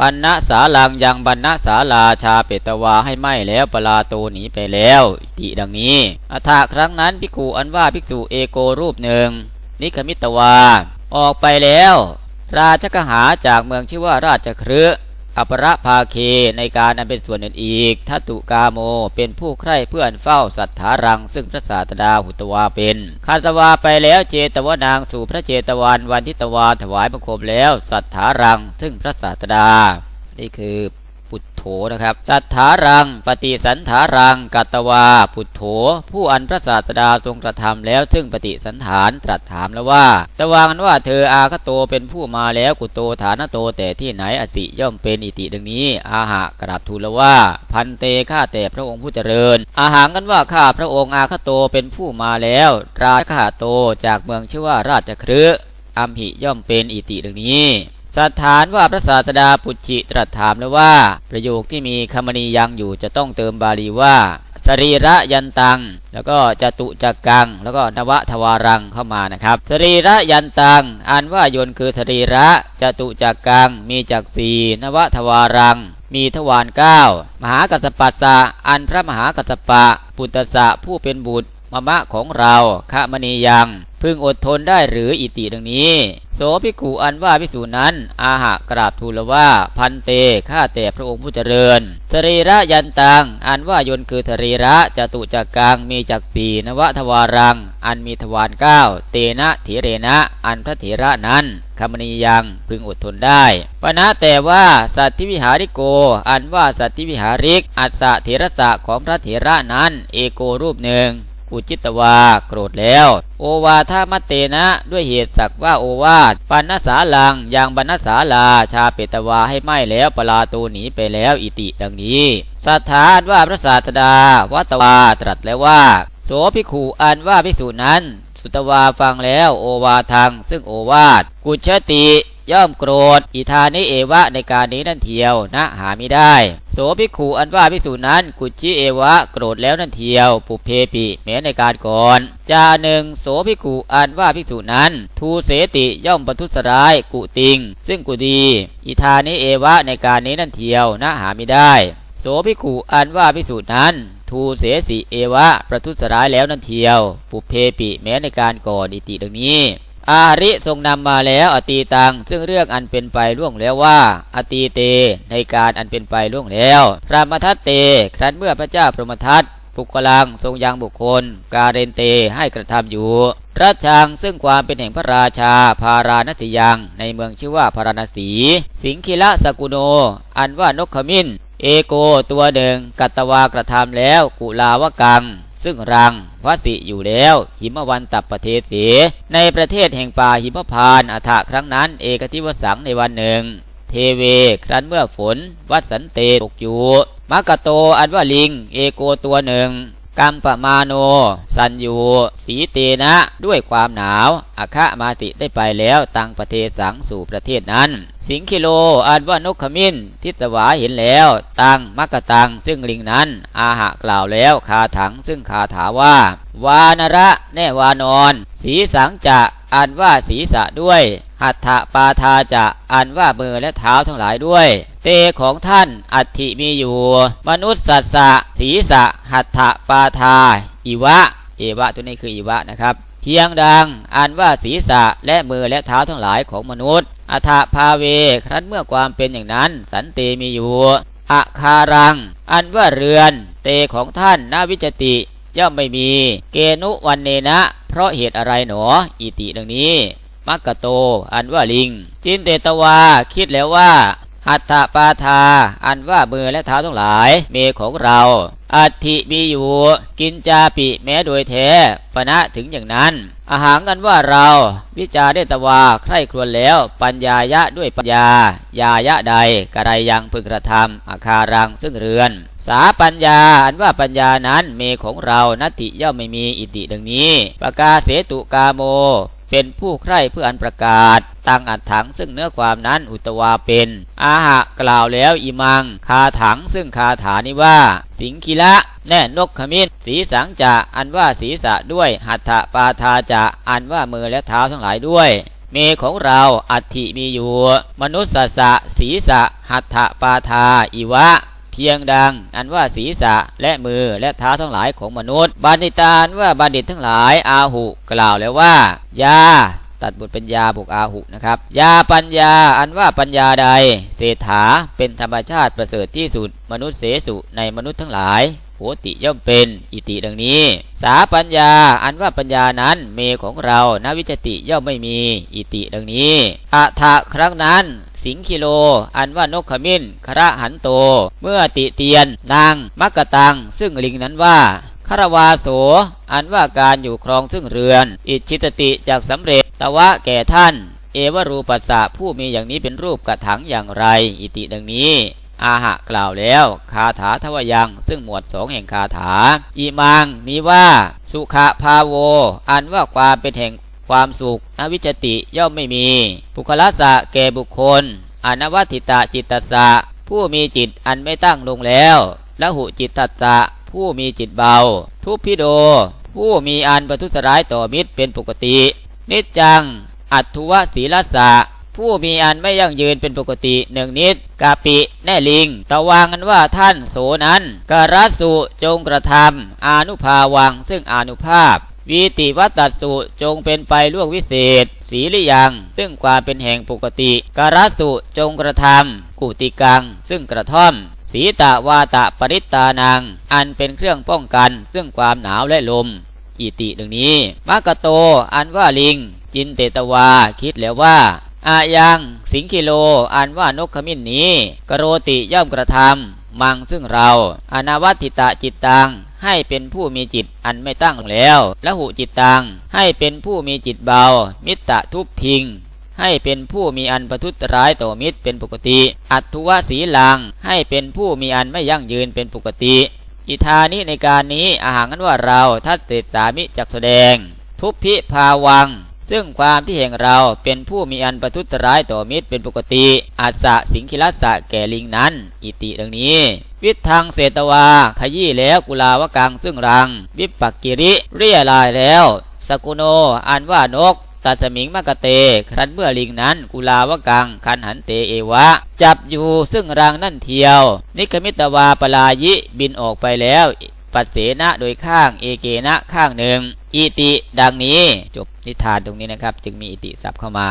ปันณสาลังยังปันนะสาลาชาเปตวาให้ไหมแล้วปลาโตหนีไปแล้วอิติดังนี้อัฐาครั้งนั้นภิกขุอันว่าภิกษุเอโกรูปหนึ่ง นิคมิตวา ออกไปแล้ว ราชกหาจากเมืองชื่อว่าราชครื อัปรภาเคในการอันเป็นส่วนอื่นอีกทัตุกาโม เป็นผู้ใคร่เพื่อนเฝ้าสัทธารัง ซึ่งพระศาสดาหุตวาเป็นคาตวาไปแล้วเจตวนางสู่พระเจตวันวันทิตวาถวายบังคมแล้วสัทธารัง ซึ่งพระศาสดา นี่คือ ปุถโธนะครับ สัทธารัง ปฏิสันธารัง กัตวา ปุถโธผู้อันพระศาสดาทรงกระทำแล้ว ซึ่งปฏิสันฐานตรัสถามแล้วว่าตะวางันว่าเธออาคโตเป็นผู้มาแล้วกุโตฐานโตแต่ที่ไหนอสิย่อมเป็นอิติดังนี้ อาหะกราบทูลแล้วว่า พันเตข้าแต่พระองค์ผู้เจริญ อาหารกันว่าข้าพระองค์อาคโตเป็นผู้มาแล้ว ราชข้าโตจากเมืองชื่อว่าราชครือัมหิย่อมเป็นอิติดังนี้ สถานว่าพระศาสดาปุจิตรัสถามแล้วว่า ประโยคที่มีคำนียังอยู่จะต้องเติมบาลีว่า สรีระยันตัง แล้วก็จตุจักกัง แล้วก็นวทวารังเข้ามานะครับ สรีระยันตังอ่านว่ายนคือสรีระจตุจักกัง มีจักสีนวทวารัง มีทวารเก้ามหากัสปัสสะอันพระมหากัสปะ ปุตตะผู้เป็นบุตร มมะของเราคะมณียังพึงอดทนได้หรืออิติดังนี้ โสภิกขุอันว่าภิกษุนั้น อาหะกราบทูลว่า พันเตข้าแต่พระองค์ผู้เจริญ สรีระยันตัง อันว่ายนคือสรีระจตุจักกังมีจักปีนวทวารัง อันมีทวารเก้าเตนะเถเรนะ อันพระเถระนั้นคำนียังพึงอดทนได้ปณะแต่ว่าสัตธิวิหาริโก อันว่าสัตธิวิหาริก อัสสะเถระสะของพระเถระนั้น เอโกรูปหนึ่ง อุจิตวา โกรธแล้ว โอวาทามตเตนะ ด้วยเหตุสักว่าโอวาทปันนสาลังยังบรรณสาลาชาเปตวาให้ไหม้แล้วปลาตูหนีไปแล้วอิติดังนี้สถานว่าพระศาสดาวัตวาตรัสแล้วว่า โสภิกขุอันว่าภิกษุนั้น สุตวาฟังแล้วโอวาทังซึ่งโอวาทกุชติ ย่อมโกรธ อิธานิเอวะในการนี้นั่นเทียวนะหาไม่ได้ โสภิกขุอันว่าภิกษุนั้น กุจิเอวะโกรธแล้วนั่นเทียว ปุเพปิแม้ในการก่อน จาหนึ่งโสภิกขุอันว่าภิกษุนั้น ทูเสติย่อมบรรทุสร้ายกุติง ซึ่งกุดี อิธานิเอวะในการนี้นั่นเทียวนะหาไม่ได้ โสภิกขุอันว่าภิกษุนั้นทูเสสิเอวะ ประทุษร้ายแล้วนั่นเทียว ปุเพปิแม้ในการก่อนอิติดังนี้ อาริทรงนำมาแล้วอตีตัง ซึ่งเรื่องอันเป็นไปล่วงแล้วว่า อตีเต ในการอันเป็นไปล่วงแล้ว พระมทัตเต ครั้นเมื่อพระเจ้าพระมทัตปุกลังทรงยังบุคคล กาเรนเตให้กระทำอยู่รัชชังซึ่งความเป็นแห่งพระราชาพาราณสิยัง ในเมืองชื่อว่าพาราณสี สิงคิละสกุโน อันว่านกขมิ้น เอโกตัวหนึ่งกัตวากระทำแล้ว กุลาวกัง ซึ่งรังพระสิอยู่แล้ว หิมวันตับประเทศเสในประเทศแห่งป่าหิมพานอัฐะครั้งนั้น เอกทิวสังในวันหนึ่ง เทเว ครั้นเมื่อฝน วัดสันเตตกอยู่มักโตอันว่าลิง เอโกตัวหนึ่ง กัมปมาโน สันยูสีเตนะด้วยความหนาวอาคะมาติได้ไปแล้วตังประเทศสังสู่ประเทศนั้น สิงคิโลอันว่านกขมิ้น ทิสวาเห็นแล้ว ตังมักกตังซึ่งลิงนั้น อาหะกล่าวแล้วคาถังซึ่งคาถาว่า วานระแน่วานอน สีสังจะอันว่าศีสะด้วย หัตถปาทาจะอันว่ามือและเท้าทั้งหลายด้วย เตของท่านอัติมีอยู่ มนุษย์สัตสะศีสะหัตถปาทาอิวะเอวะตัวนี้คืออิวะนะครับเพียงดังอันว่าศีสะและมือและเท้าทั้งหลายของมนุษย์อัฐภาเวครั้นเมื่อความเป็นอย่างนั้น สันเตมีอยู่อาคารัง อันว่าเรือน เตของท่านนาวิจติย่อมไม่มี เกนุวันเนนะ เพราะเหตุอะไรหนอ อิติดังนี้ มักกะโต อันว่าลิง จินเตตวา คิดแล้วว่าหัตถปาทา อันว่ามือและเท้าทั้งหลาย เมของเราอัติมีอยู่ กินจาปิแม้โดยแท้ปณะถึงอย่างนั้น อาหารกันว่าเรา วิจารเดตวาใคร่ครวญแล้ว ปัญญายะด้วยปัญญา ยายะใดกระไรยังพึงกระทำอาคารังซึ่งเรือน สาปัญญา อันว่าปัญญานั้นเมของเรานัตติย่อมไม่มีอิติดังนี้ปกาเสตุกาโม เป็นผู้ใคร่เพื่ออันประกาศ ตั้งอัดถังซึ่งเนื้อความนั้นอุตวาเป็น อาหะกล่าวแล้วอิมัง คาถังซึ่งคาถานี้ว่า สิงคิละ แน่นกขมินสีสังจะอันว่าศีสะด้วย หัตถปาทาจะอันว่ามือและเท้าทั้งหลายด้วยเมของเราอัฐิมีอยู่ มนุษย์สะศีสะหัตถปาทา อิวะ เพียงดัง อันว่าศีรษะและมือและเท้าทั้งหลายของมนุษย์ บัณฑิตานว่าบัณฑิตทั้งหลายอาหุกล่าวแล้วว่ายาตัดบทเป็นยาบุกอาหุนะครับยาปัญญาอันว่าปัญญาใด เศรษฐาเป็นธรรมชาติประเสริฐที่สุด มนุษย์เสสุในมนุษย์ทั้งหลายโหติย่อมเป็นอิติดังนี้ สาปัญญาอันว่าปัญญานั้นเมของเรานวิจติย่อมไม่มีอิติดังนี้อัฐะครั้งนั้น สิงคิโล อันว่านกขมิ้นคระหันโต เมื่อติเตียน นางมักกะตัง ซึ่งลิงนั้นว่าคารวาโส อันว่าการอยู่ครองซึ่งเรือน อิจิตติจากสำเร็จ ตวะแก่ท่าน เอวรูปัสสะผู้มีอย่างนี้เป็นรูปกระถังอย่างไร อิติดังนี้ อาหะกล่าวแล้วคาถาทวยัง ซึ่งหมวดสองแห่งคาถา อีมังมีว่า สุขภาโว อันว่าความเป็นแห่ง ความสุขอวิจติย่อมไม่มีภุคละสะแก่บุคคล อนวัติตาจิตตสะผู้มีจิตอันไม่ตั้งลงแล้วละหุจิตตัสสะผู้มีจิตเบา ทุพพิโด ผู้มีอันประทุษร้ายต่อมิตรเป็นปกติ นิจจัง อัตถุวศีลสะผู้มีอันไม่ยั่งยืนเป็นปกติหนึ่งนิดกาปิ แน่ลิง ตะวางกันว่าท่านโสนั้นกรัสุจงกระทำอนุภาวังซึ่งอนุภาพ วีติวัตสุจงเป็นไปล่วงวิเศษ สีลิยัง ซึ่งความเป็นแห่งปกติกรสุจงกระทำกุติกัง ซึ่งกระท่อม สีตะวาตะปริตานัง อันเป็นเครื่องป้องกัน ซึ่งความหนาวและลม อิติดังนี้มะกะโต อันว่าลิง จินเตตวา คิดแล้วว่าอายังสิงกิโล อันว่านกขมิ้นนี้ กโรติย่อมกระทำมังซึ่งเรา อนวัติตะจิตตัง ให้เป็นผู้มีจิตอันไม่ตั้งแล้วละหุจิตตัง ให้เป็นผู้มีจิตเบา มิตรทุพพิง ให้เป็นผู้มีอันประทุษร้ายต่อมิตรเป็นปกติ อัตุวสีลัง ให้เป็นผู้มีอันไม่ยั่งยืนเป็นปกติ อิทานิในการนี้อาหารนั้นว่าเราทัศเตสามิจักแสดง ทุพพิภาวัง ซึ่งความที่แห่งเราเป็นผู้มีอันประทุษร้ายต่อมิตรเป็นปกติอาสะสิงคิลัสสะแก่ลิงนั้น อิติดังนี้ วิทางเศตวา ขยี้แล้วกุลาวกังซึ่งรัง วิปักกิริ เรียลายแล้ว สกุโนอันว่านกตัสมิงมะกะเต ครั้นเมื่อลิงนั้นกุลาวกัง คันหันเตเอวะ จับอยู่ซึ่งรังนั่นเทียว นิคมิตวาปลายิบินออกไปแล้ว ปัสเสนะโดยข้างเอเกนะข้างหนึ่งอิติดังนี้จบ นิทานตรงนี้นะครับ จึงมีอิติศัพท์เข้ามา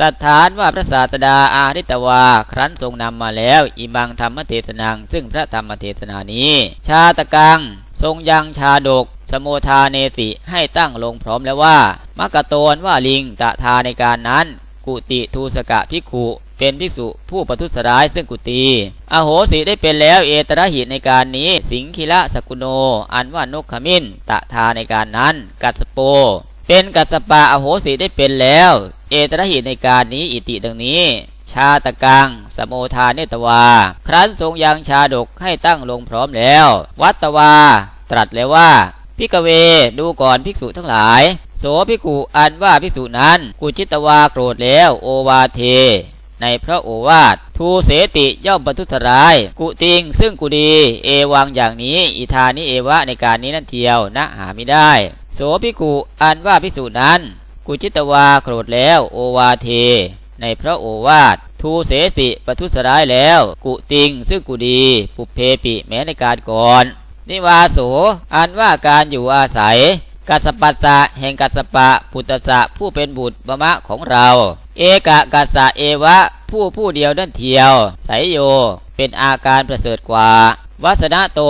สถานว่าพระศาสดาอาริตวา ครั้นทรงนำมาแล้ว อิมังธรรมเทศนัง ซึ่งพระธรรมเทศนานี้ ชาตะกัง ทรงยังชาดก สมุทาเนสิให้ตั้งลงพร้อมแล้วว่า มักโตนว่าลิงตะทาในการนั้น กุติทูสกะพิกุเป็นภิกษุผู้ประทุษร้ายซึ่งกุตีอโหสิได้เป็นแล้วเอตระหิตในการนี้ สิงคิละสกุโน อันว่านกขมิ้น ตะทาในการนั้น กัสโป เป็นกัสปะอโหสิได้เป็นแล้ว เอตระหิในการนี้อิติดังนี้ ชาตะกัง สมโมทาเนตวา ครั้นทรงยังชาดกให้ตั้งลงพร้อมแล้ว วัตวา ตรัสแล้วว่าพิกเวดูก่อนภิกษุทั้งหลาย โสภิกุอันว่าภิกษุนั้น กุจิตวาโกรธแล้วโอวาเท ในพระโอวาททูเสติย่อมบรรทุสราย กุติงซึ่งกุดี เอวังอย่างนี้ อิธานิเอวะในการนี้นั่นเทียวนะหาไม่ได้ โสภิกุอันว่าพิสูจนั้น กุจิตวาโกรธแล้วโอวาเท ในพระโอวาททูเสสิปทุสร้ายแล้ว กุติงซึ่งกุดี ปุเพปิแม้ในการก่อน นิวาโสอันว่าการอยู่อาศัย กัสปัสสะแห่งกัสปะพุตสะผู้เป็นบุตรบมะของเรา เอกะกัสสะเอวะ ผู้ผู้เดียวนั่นเทียว ไสยโย เป็นอาการประเสริฐกว่า วัสนาโต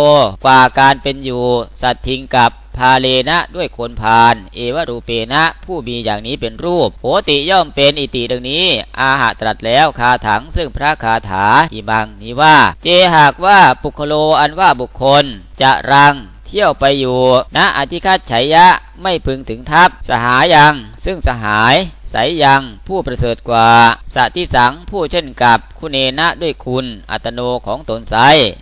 กว่าการเป็นอยู่ สัตทิงกับ พาเลนะด้วยคนพาน เอวรูเปนะผู้มีอย่างนี้เป็นรูปโหติย่อมเป็นอิติดังนี้ อาหะตรัสแล้วคาถังซึ่งพระคาถาอีบังนี้ว่า เจหากว่าปุคโลอันว่าบุคคล จะรังเที่ยวไปอยู่ณอธิคัตฉยะไม่พึงถึงทัพสหายัง ซึ่งสหายสายยังผู้ประเสริฐกว่าสัติสังผู้เช่นกับคุณเนนะด้วยคุณอัตโนของตนไซ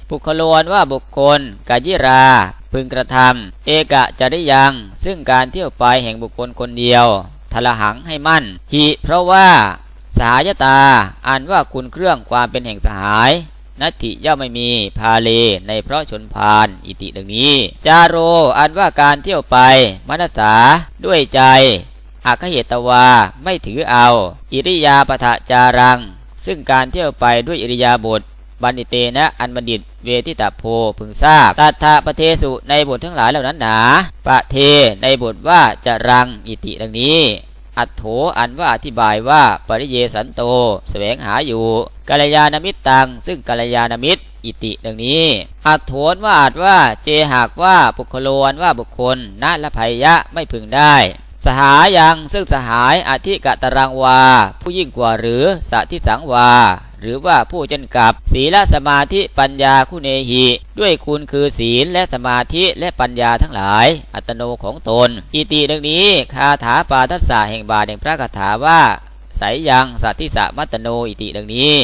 ปุคลนว่าบุคคลกายิรา พึงกระทำ เอกะจะได้ยัง ซึ่งการเที่ยวไปแห่งบุคคลคนเดียวทละหังให้มั่น หิเพราะว่า สหายตาอ่านว่าคุณเครื่องความเป็นแห่งสหายนัตถิย่อมไม่มีพาเลในเพราะชนพานอิติดังนี้ จาโรอันว่าการเที่ยวไปมนสาด้วยใจอาคเหตวาไม่ถือเอา อิริยาปทะจารัง ซึ่งการเที่ยวไปด้วยอิริยาบถ บันิเตนะ อันบัณฑิตเวทิตาโพพึงทราบตัทธะปะเทสุในบททั้งหลายเหล่านั้นหนาปะเทในบทว่าจะรังอิติดังนี้ อัตโถอันว่าอธิบายว่าปริเยสันโตสแสวงหาอยู่กัลยาณมิตรตัง ซึ่งกัลยาณมิตรอิติดังนี้อัตโถนว่าอาจว่าเจหากว่าบุคโลนว่าบุคคลนะละภัยยะไม่พึงได้สหายังซึ่งสหายอธิกะตรังวา ผู้ยิ่งกว่าหรือสะที่สังวา หรือว่าผู้เจนกับศีลสมาธิปัญญาคุเนหิ ด้วยคุณคือศีลและสมาธิและปัญญาทั้งหลาย อัตโนของตน อิติดังนี้คาถาปาทัสสะแห่งบาทแห่งพระคาถาว่าสายยังสัตติสะมัตโนอิติดังนี้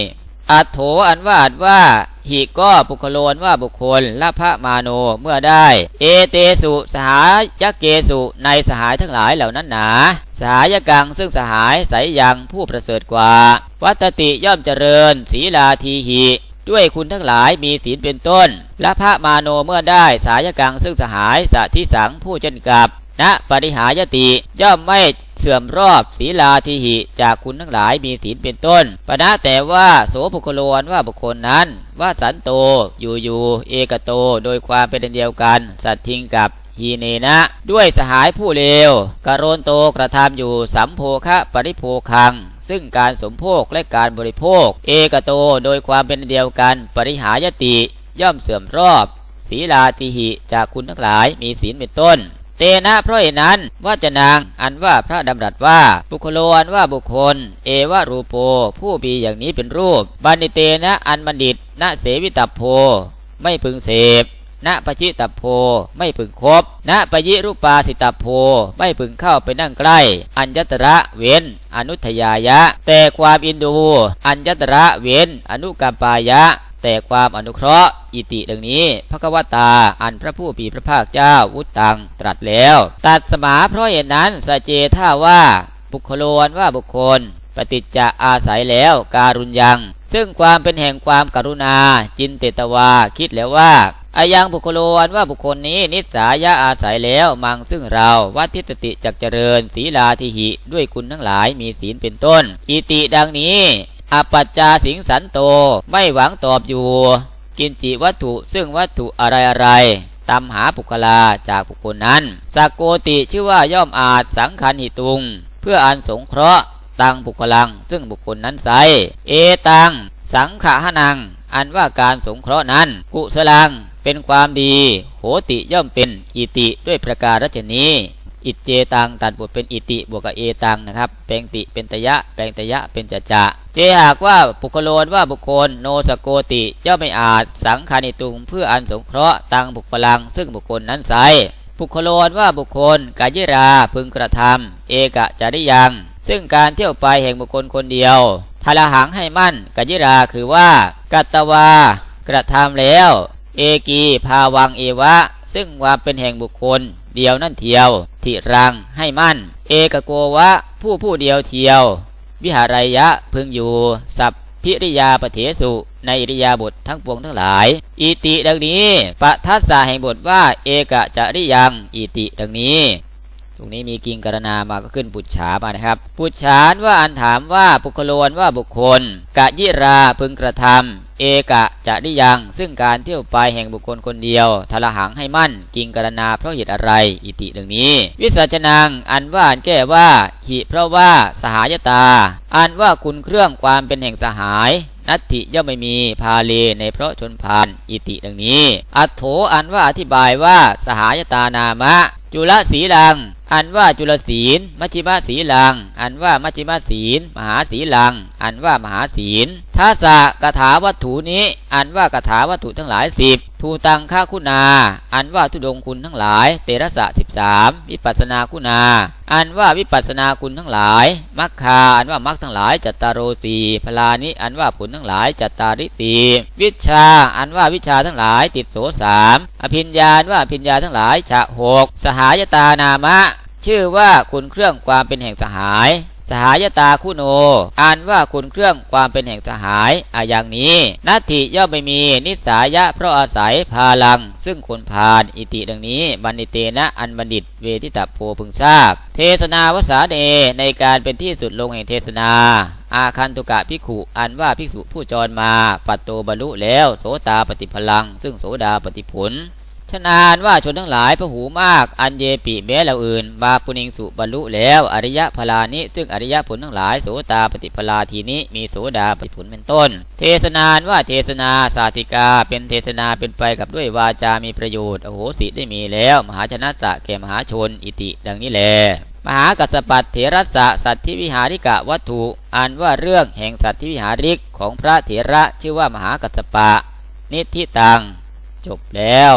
อัตโถอันว่าอัดว่าหิก็บุคโลนว่าบุคคลละพระมาโนเมื่อได้ เอเตสุสหายยเกสุในสหายทั้งหลายเหล่านั้นหนา สหายกังซึ่งสหายสายยังผู้ประเสริฐกว่า วัตติย่อมเจริญ ศีลาทีหิด้วยคุณทั้งหลายมีศีลเป็นต้น และพระมาโนเมื่อได้สายกังซึ่งสหายสัทิสังผู้เจนกับณปริหายติย่อมไม่ เสื่อมรอบศีลาทิหิจากคุณทั้งหลายมีศีลเป็นต้นปณะแต่ว่าโสภุคโลนว่าบุคคลนั้นว่าสันโตอยู่อยู่เอกโตโดยความเป็นเดียวกัน สัตทิงกับฮีเนนะ ด้วยสหายผู้เลวกโรนโตกระทำอยู่สัมโภคะปริโภคัง ซึ่งการสมโภคและการบริโภค เอกโตโดยความเป็นเดียวกัน ปริหายติย่อมเสื่อมรอบศีลาติหิจากคุณทั้งหลายมีศีลเป็นต้น เตนะเพราะเหตุนั้นว่าจะนางอันว่าพระดำรัสว่าบุคโลอันว่าบุคคล เอวะรูปโป ผู้มีอย่างนี้เป็นรูปบันิเตนะอันบัณฑิตณเสวิตัพโพ ไม่พึงเสพณปจิตัพโพไม่พึงคบณปยิรูปาสิตัพโพไม่พึงเข้าไปนั่งใกล้ อัญญตระเว้น อนุทยายะ แต่ความอินดู อัญญตระเว้น อนุกัมปายะ แต่ความอนุเคราะห์อิติดังนี้ พระกวตาอันพระผู้ปีพระภาคเจ้าวุตตังตรัสแล้ว ตัดสมาเพราะเหตุนั้นสเจท่าว่าบุคโลนว่าบุคคล ปฏิจจะอาศัยแล้วการุญยัง ซึ่งความเป็นแห่งความกรุณา จินเตตวาคิดแล้วว่าอายังบุคโลนว่าบุคคลนี้นิสายะอาศัยแล้วมังซึ่งเราวัติตติจักเจริญศีลาทิหิ ด้วยคุณทั้งหลายมีศีลเป็นต้น อิติดังนี้ อปัจจาสิงสันโตไม่หวังตอบอยู่ กินจิวัตถุซึ่งวัตถุอะไรอะไรตามหาปุคลาจากบุคคลนั้นสกโกติชื่อว่าย่อมอาจสังคันหิตุง เพื่ออันสงเคราะห์ตังบุคลัง ซึ่งบุคคลนั้นไซเอตัง สังขะหนัง อันว่าการสงเคราะห์นั้น กุสลังเป็นความดี โหติย่อมเป็นอิติด้วยประการรัชนี อิจเจตังตัดบทเป็นอิติบวกกับเอตังนะครับ แปลงติเป็นตยะ แปลงตยะเป็นจัจะ เจหากว่าบุคโลนว่าบุคคล โนสโกติย่อมไม่อาจสังคานิตุงเพื่ออันสงเคราะห์ตังบุคลัง ซึ่งบุคคลนั้นไซบุคโลนว่าบุคคลกายิราพึงกระทำเอกะจริยัง ซึ่งการเที่ยวไปแห่งบุคคลคนเดียวทาลหังให้มั่นกายิราคือว่า กัตตวากระทำแล้ว เอกี ภาวังเอวะ ซึ่งความเป็นแห่งบุคคล เดียวนั่นเทียว ทิรังให้มั่น เอกโกวะ ผู้ผู้เดียวเทียว วิหารยะพึงอยู่ สัพพิริยาปเถสุ ในอิริยาบททั้งปวงทั้งหลาย อิติดังนี้ปะทัสสะแห่งบทว่า เอกะจริยังอิติดังนี้ตรงนี้มีกิงกรณามาก็ขึ้นปุจฉามานะครับ ปุจฉานว่าอันถามว่าปุคโลนว่าบุคคล กะยิราพึงกระทำ เอกะจะได้ยังซึ่งการเที่ยวไปแห่งบุคคลคนเดียวทละหังให้มั่น กิงกรณาเพราะเหตุอะไร อิติดังนี้ วิสัชนัง อันว่าอันแก้ว่าหิเพราะว่าสหายตา อันว่าคุณเครื่องความเป็นแห่งสหายนัตติย่อมไม่มีพาเลในเพราะชนพานอิติดังนี้ อัโถอันว่าอธิบายว่าสหายตานามะจุลสีลัง อันว่าจุลศีล มัชฌิมาสีลัง อันว่ามัชฌิมาศีล มหาศีลัง อันว่ามหาศีลท้าสะกถาวัตถุนี้ อันว่ากถาวัตถุทั้งหลายสิบทูตังค่าคุณา อันว่าทุดงคุณทั้งหลาย เตระสะสิบสามวิปัสนาคุณา อันว่าวิปัสนาคุณทั้งหลายมัคคา อันว่ามัคทั้งหลายจัตตารโรสีพลานิอันว่าผลทั้งหลายจัตตาริสีวิชา อันว่าวิชาทั้งหลายติดโสสามอภิญญาอันว่าอภิญญาทั้งหลายจะหกสหหายตานามะ ชื่อว่าคุณเครื่องความเป็นแห่งสหาย สหายตาคุโน อ่านว่าคุณเครื่องความเป็นแห่งสหายอาอย่างนี้นัตถิย่อมไม่มีนิสายะเพราะอาศัยพาลัง ซึ่งคนพาลอิติดังนี้บันิเตนะอันบัณฑิตเวทิตาโพพึงทราบ เทศนาวสาเดในการเป็นที่สุดลงแห่งเทศนาอาคันตุกะพิขุอันว่าภิกษุผู้จรมา ปัตโตบรรลุแล้วโสตาปฏิพลัง ซึ่งโสดาปฏิผล ชนานว่าชนทั้งหลายพระหูมาก อันเยปิแม้เหล่าอื่น บาปุณิงสุบรรลุแล้ว อริยพลานิซึ่งอริยผลทั้งหลายโสตาปฏิพลาทีนี้มีโสดาปฏิผลเป็นต้น เทศนานว่าเทศนาสาธิกา เป็นเทศนาเป็นไปกับด้วยวาจามีประโยชน์โอโหสิได้มีแล้ว มหาชนะสะแก่มหาชนอิติ ดังนี้แลมหากัสปัตเถรสะสัตธิวิหาริกะวัตถุอันว่าเรื่องแห่งสัตธิวิหาริกของพระเถระชื่อว่ามหากัสสปะ นิธิตัง จบแล้ว